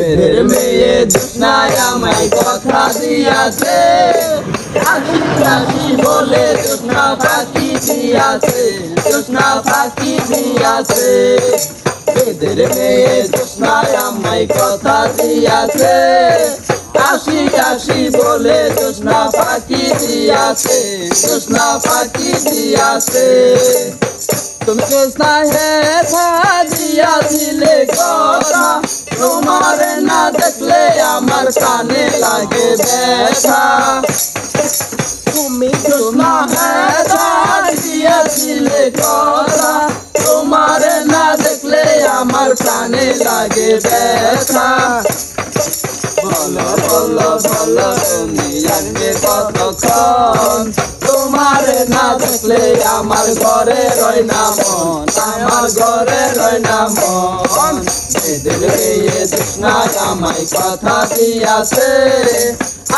মেয়ের মেয়ে জোৎস্নায় আমায় কথা দিয়াছে হাসি হাসি বলে জোৎস্না ফাঁকি দিয়াছে জোৎস্না ফাঁকি দিয়াছে মেয়েদের মেয়ে জোৎস্নায় আমায় কথা দিয়াছে হাসি হাসি বলে জোৎস্না ফাঁকি দিয়াছে জোৎস্না ফাঁকি দিয়াছে তুমি জোৎস্না হে দিয়া আমার কানে লাগে ব্যথা তুমি জোৎস্না হে দিয়াছিলে কথা তোমার না দেখলে আমার কানে লাগে ব্যথা বলো বলো বলো, তুমি আসবে কতক্ষণ? তোমার না দেখলে আমার ঘরে রয় না মন, আমার ঘরে রয় না মন আমায় কথা দিয়াছে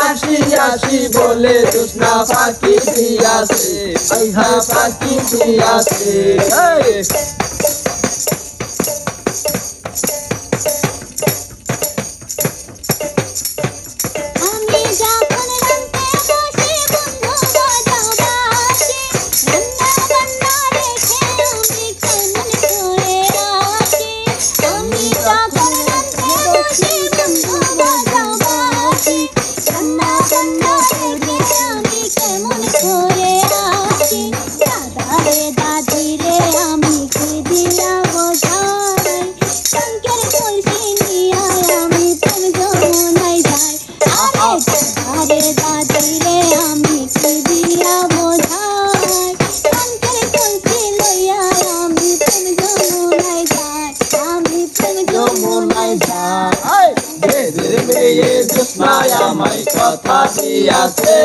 আসি আসি বলে তৃষ্ণা পাখি দিয়াছে পাখি দিয়াছে। যাই মেয়েদের মেয়ে জোৎস্নায় আমায় কথা দিয়াছে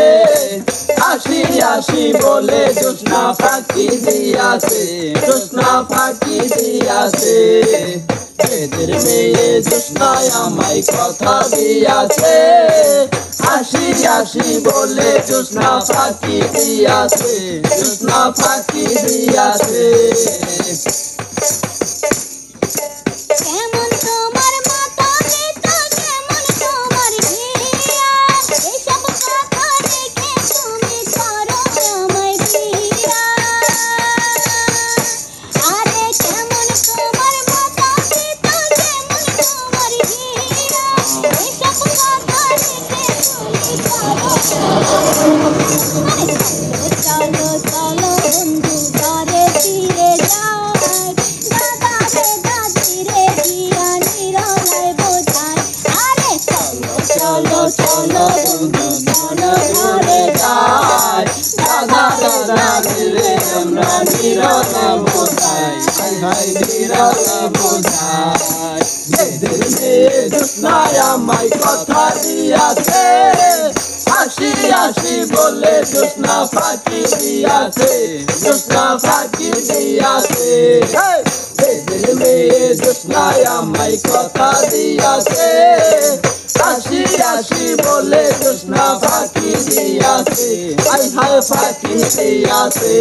বলে জোৎস্না ফাঁকি দিয়াছে জোৎস্না ফাঁকি দিয়াছে মেয়েদের মেয়ে জোৎস্নায় আমায় কথা দিয়াছে আসি আসি বলে জোৎস্না ফাঁকি দিয়াছে জোৎস্না ফাঁকি দিয়াছে চলো চলো বন্ধু ঘরে চলো চলো চলো বন্ধু চলো কথা দিয়াছে বলে জোৎস্না ফাঁকি দিয়াছে জোৎস্না ফাঁকি দিয়াছে! মেয়েদের মেয়ে জোৎস্নায় আমায় কথা দিয়াছে। আসি আসি বলে জোৎস্না ফাঁকি দিয়াছে আই হায় ফাঁকি দিয়াছে।